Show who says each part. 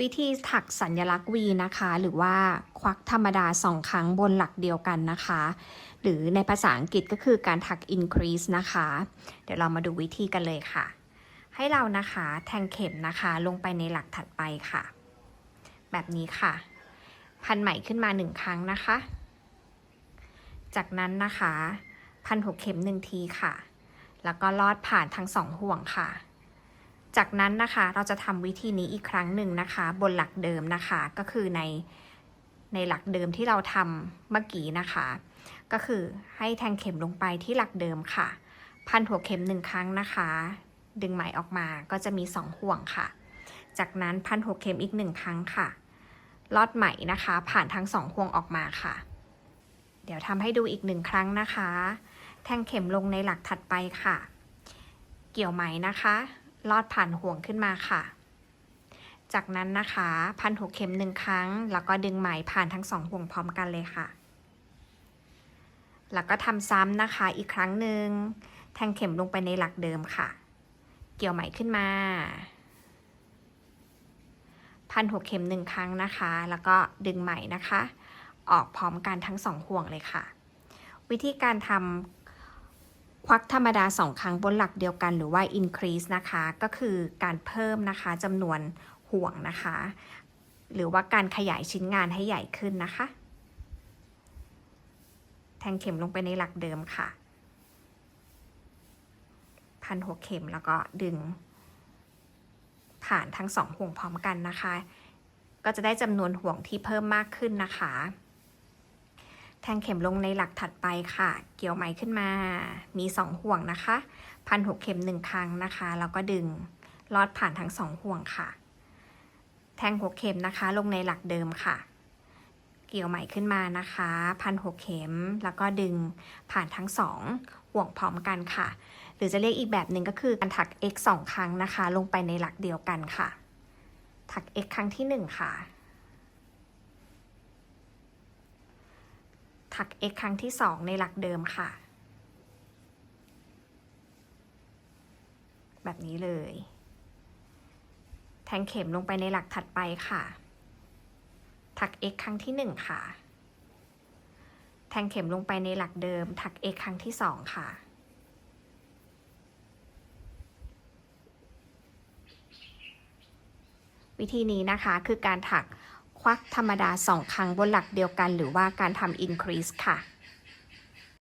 Speaker 1: วิธีถักสัญลักษณ์ V นะคะ หรือว่าควักธรรมดาสองครั้งบนหลักเดียวกันนะคะ หรือในภาษาอังกฤษก็คือการถัก increase นะคะ เดี๋ยวเรามาดูวิธีกันเลยค่ะ ให้เรานะคะแทงเข็มนะคะลงไปในหลักถัดไปค่ะ แบบนี้ค่ะ พันไหมขึ้นมาหนึ่งครั้งนะคะ จากนั้นนะคะ พันหกเข็มหนึ่งทีค่ะ แล้วก็ลอดผ่านทั้งสองห่วงค่ะ จากนั้นนะคะเราจะทำวิธีนี้อีกครั้งหนึ่งนะคะ บนหลักเดิมนะคะก็คือในในหลักเดิมที่เราทำเมื่อกี้นะคะ ก็คือให้แทงเข็มลงไปที่หลักเดิมค่ะ พันหัวเข็มหนึ่งครั้งนะคะ ดึงไหมออกมาก็จะมีสองห่วงค่ะ จากนั้นพันหัวเข็มอีกหนึ่งครั้งค่ะลอดไหมนะคะ ผ่านทั้งสองห่วงออกมาค่ะ เดี๋ยวทำให้ดูอีกหนึ่งครั้งนะคะ แทงเข็มลงในหลักถัดไปค่ะ เกี่ยวไหมนะคะ ลอดผ่านห่วงขึ้นมาค่ะ จากนั้นนะคะพันหัวเข็มหนึ่งครั้ง แล้วก็ดึงไหมผ่านทั้งสองห่วงพร้อมกันเลยค่ะ แล้วก็ทำซ้ำนะคะอีกครั้งหนึ่งแทงเข็มลงไปในหลักเดิมค่ะ เกี่ยวไหมขึ้นมา พันหัวเข็มหนึ่งครั้งนะคะ แล้วก็ดึงไหมนะคะ ออกพร้อมกันทั้งสองห่วงเลยค่ะ วิธีการทำ ควักธรรมดาสองครั้งบนหลักเดียวกันหรือว่า increase นะคะ ก็คือการเพิ่มนะคะจำนวนห่วงนะคะ หรือว่าการขยายชิ้นงานให้ใหญ่ขึ้นนะคะ แทงเข็มลงไปในหลักเดิมค่ะ พันหัวเข็มแล้วก็ดึง ผ่านทั้งสองห่วงพร้อมกันนะคะ ก็จะได้จำนวนห่วงที่เพิ่มมากขึ้นนะคะ แทงเข็มลงในหลักถัดไปค่ะ เกี่ยวไหมขึ้นมา มีสองห่วงนะคะ พันหัวเข็มหนึ่งครั้งนะคะ แล้วก็ดึงลอดผ่านทั้งสองห่วงค่ะ แทงหัวเข็มนะคะ ลงในหลักเดิมค่ะ เกี่ยวไหมขึ้นมานะคะ พันหัวเข็ม แล้วก็ดึงผ่านทั้งสองห่วงพร้อมกันค่ะ หรือจะเรียกอีกแบบหนึ่งก็คือการถัก x สองครั้งนะคะ ลงไปในหลักเดียวกันค่ะ ถัก x ครั้งที่หนึ่งค่ะ ถัก x ครั้งที่สองในหลักเดิมค่ะ แบบนี้เลย แทงเข็มลงไปในหลักถัดไปค่ะถัก x ครั้งที่หนึ่งค่ะ แทงเข็มลงไปในหลักเดิม ถัก x ครั้งที่สองค่ะ วิธีนี้นะคะคือการถัก ควักธรรมดาสองครั้งบนหลักเดียวกัน หรือว่าการทำ increase ค่ะ